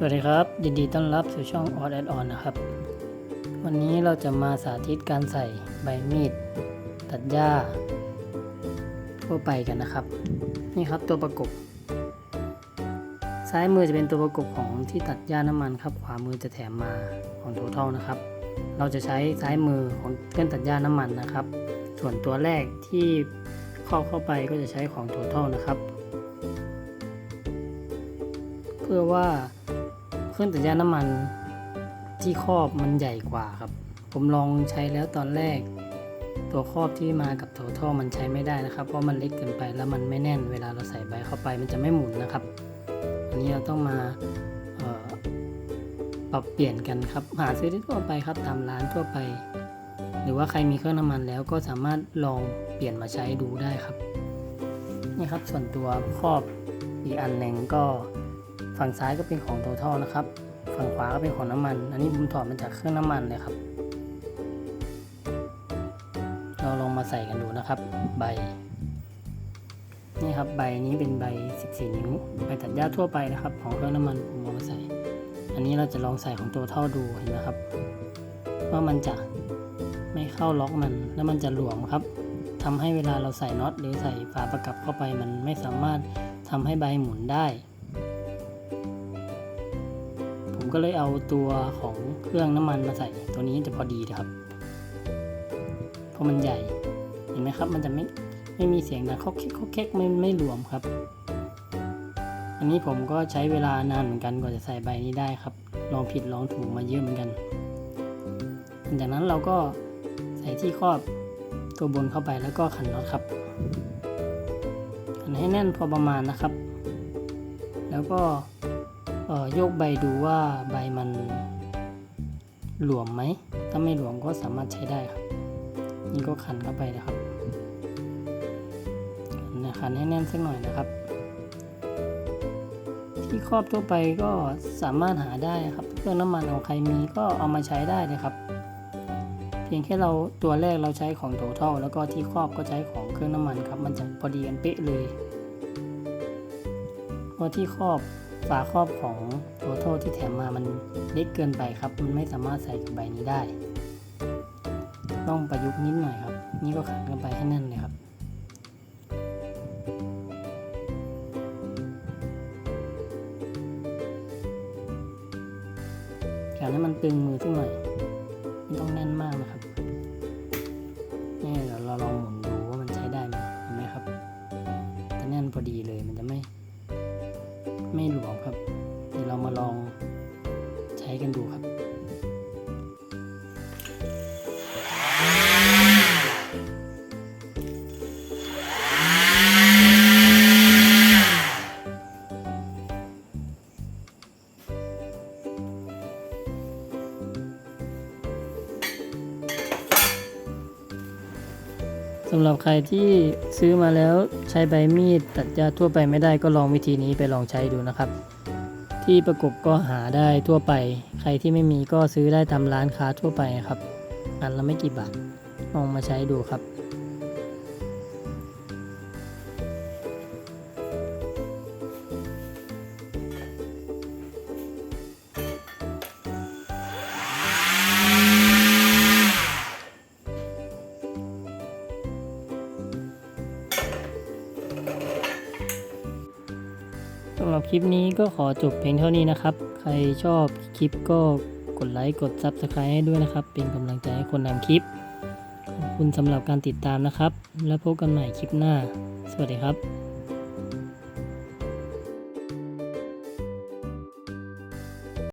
สวัสดีครับ ยินดีต้อนรับสู่ช่อง Odd and On นะครับ วันนี้เราจะมาสาธิตการใส่ใบมีด ตัดหญ้าทั่วไปกันนะครับ นี่ครับตัวประกบ ซ้ายมือจะเป็นตัวประกบของที่ตัดหญ้าน้ำมันครับ ขวามือจะแถมมาของ Total นะครับ เราจะใช้ซ้ายมือของเครื่องตัดหญ้าน้ำมันนะครับ ส่วนตัวแรกที่ครอบเข้าไปก็จะใช้ของ Total นะครับ เพื่อว่า เครื่องตัดหญ้าน้ำมันที่ครอบมันใหญ่กว่าครับ ผมลองใช้แล้วตอนแรก ตัวครอบที่มากับโถท่อมันใช้ไม่ได้นะครับ เพราะมันเล็กเกินไปแล้วมันไม่แน่น เวลาเราใส่ใบเข้าไปมันจะไม่หมุนนะครับ อันนี้เราต้องมาปรับเปลี่ยนกันครับ หาซื้อได้ทั่วไปครับตามร้านทั่วไป หรือว่าใครมีเครื่องน้ำมันแล้วก็สามารถลองเปลี่ยนมาใช้ดูได้ครับ นี่ครับส่วนตัวครอบอีกอันหนึ่งก็ ฝั่งซ้ายก็เป็นของโ o ท a l นะครับ ฝั่งขวาก็เป็นของน้ำมัน อันนี้ผมถอดมาจากเครื่องน้ำมันเลยครับ เราลองมาใส่กันดูนะครับ ใบ นี่ครับใบนี้เป็นใบ 14 นิ้วใบตัดหญ้าทั่วไปนะครับ ของเครื่องน้ำมันผมเอามาใส่ อันนี้เราจะลองใส่ของตัวเท่าดูเห็นไหมครับ ว่ามันจะไม่เข้าล็อกมันแล้วมันจะหลวมครับทำให้เวลาเราใส่น็อตหรือใส่ฝาประกับเข้าไปมันไม่สามารถทำให้ใบหมุนได้ ก็เลยเอาตัวของเครื่องน้ำมันมาใส่ตัวนี้จะพอดีนะครับเพราะมันใหญ่เห็นไหมครับ มันจะไม่ไม่มีเสียงดังคอกเค็กคอกเค็กไม่ไม่หลวมครับ อันนี้ผมก็ใช้เวลานานเหมือนกันกว่าจะใส่ใบนี้ได้ครับลองผิดลองถูกมาเยอะเหมือนกันหลังจากนั้นเราก็ใส่ที่ครอบตัวบนเข้าไปแล้วก็ขันน็อตครับขันให้แน่นพอประมาณนะครับ แล้วก็ โยกใบดูว่าใบมันหลวมไหม ถ้าไม่หลวมก็สามารถใช้ได้ครับนี่ก็ขันเข้าไปนะครับขันนะขันให้แน่นสักหน่อยนะครับ ที่ครอบทั่วไปก็สามารถหาได้ครับเครื่องน้ำมันของใครมีก็เอามาใช้ได้เลยครับ เพียงแค่เราตัวแรกเราใช้ของโถเท่าแล้วก็ที่ครอบก็ใช้ของเครื่องน้ำมันครับ มันจะพอดีกันเป๊ะเลยเพราะที่ครอบ ฝาครอบของโถเท่าที่แถมมามันเล็กเกินไปครับ มันไม่สามารถใส่กับใบนี้ได้ ต้องประยุกต์นิดหน่อยครับ นี่ก็ขันกันไปให้แน่นเลยครับขันให้มันตึงมือสักหน่อยไม่ต้องแน่นมากนะครับนี่เดี๋ยวเราลองหมุนดูว่ามันใช้ได้ไหมเห็นไหมครับถ้าแน่นพอดีเลยมันจะไม่ ไม่หลวมครับ เดี๋ยวเรามาลองใช้กันดูครับ สำหรับใครที่ซื้อมาแล้วใช้ใบมีดตัดหญ้าทั่วไปไม่ได้ก็ลองวิธีนี้ไปลองใช้ดูนะครับ ที่ประกบก็หาได้ทั่วไป ใครที่ไม่มีก็ซื้อได้ตามร้านค้าทั่วไปครับ อันละไม่กี่บาทลองมาใช้ดูครับำหรับคลิปนี้ก็ขอจบเพียงเท่านี้นะครับ ใครชอบคลิปก็กดไลค์กด Subscribe ให้ด้วยนะครับ เป็นกำลังใจให้คนทำคลิป ขอบคุณสำหรับการติดตามนะครับ แล้วพบกันใหม่คลิปหน้า สวัสดีครับ